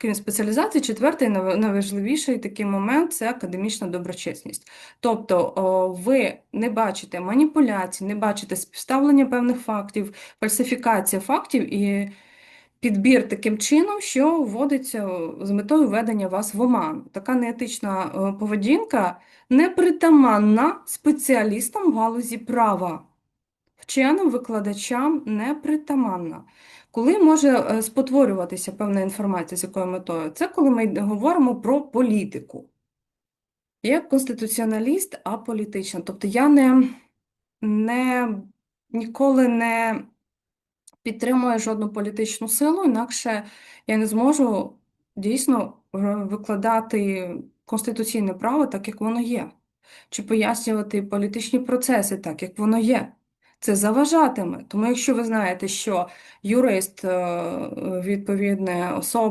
Крім спеціалізації, четвертий найважливіший такий момент це академічна доброчесність. Тобто ви не бачите маніпуляцій, не бачите співставлення певних фактів, фальсифікація фактів і підбір таким чином, що вводиться з метою введення вас в оману. Така неетична поведінка непритаманна спеціалістам в галузі права. Вченим викладачам непритаманна. Коли може е, спотворюватися певна інформація, з якою метою? Це коли ми говоримо про політику. Я конституціоналіст аполітична. Тобто я не, не ніколи не підтримую жодну політичну силу, інакше я не зможу дійсно е, викладати конституційне право так, як воно є, чи пояснювати політичні процеси так, як воно є. Це заважатиме. Тому якщо ви знаєте, що юрист, е, відповідна особа,